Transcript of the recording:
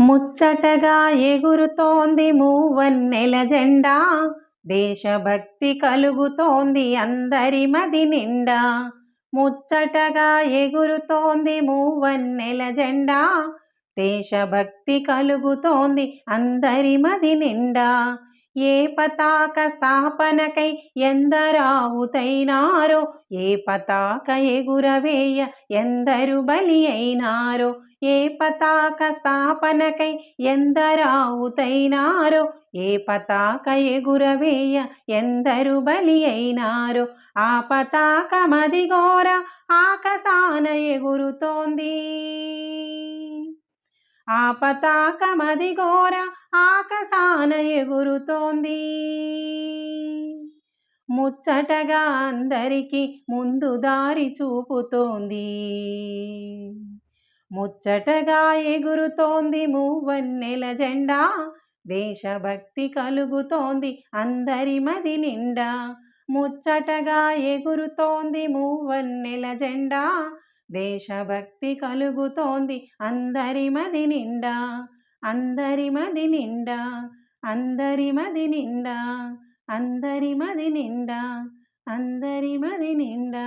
ముచ్చటగా ఎగురుతోంది మూవన్నెల జెండా. దేశభక్తి కలుగుతోంది అందరి మది నిండా. ముచ్చటగా ఎగురుతోంది మూవన్నెల జెండా. దేశభక్తి కలుగుతోంది అందరి మది నిండా. ఏ పతాక స్థాపనకై ఎందరావుతైనారో? ఏ పతాక ఎగురవేయ ఎందరు బలి అయినారో? ఏ పతాక స్థాపనకై ఎందరావుతైనారో? ఏ పతాక ఎగురవేయ ఎందరు బలి అయినారో? ఆ పతాక మదిగోర ఆకసాన ఎగురుతోంది. ఆ పతాకమది ఘోర ఆకసాన ఎగురుతోంది. ముచ్చటగా అందరికి ముందు దారి చూపుతోంది. ముచ్చటగా ఎగురుతోంది మూవన్నెల జెండా. దేశభక్తి కలుగుతోంది అందరి మది నిండా. ముచ్చటగా ఎగురుతోంది మూవన్నెల జెండా. దేశభక్తి కలుగుతోంది అందరి మది నిండా అందరి మది నిండా అందరి మది నిండా అందరి మది నిండా అందరి మది నిండా.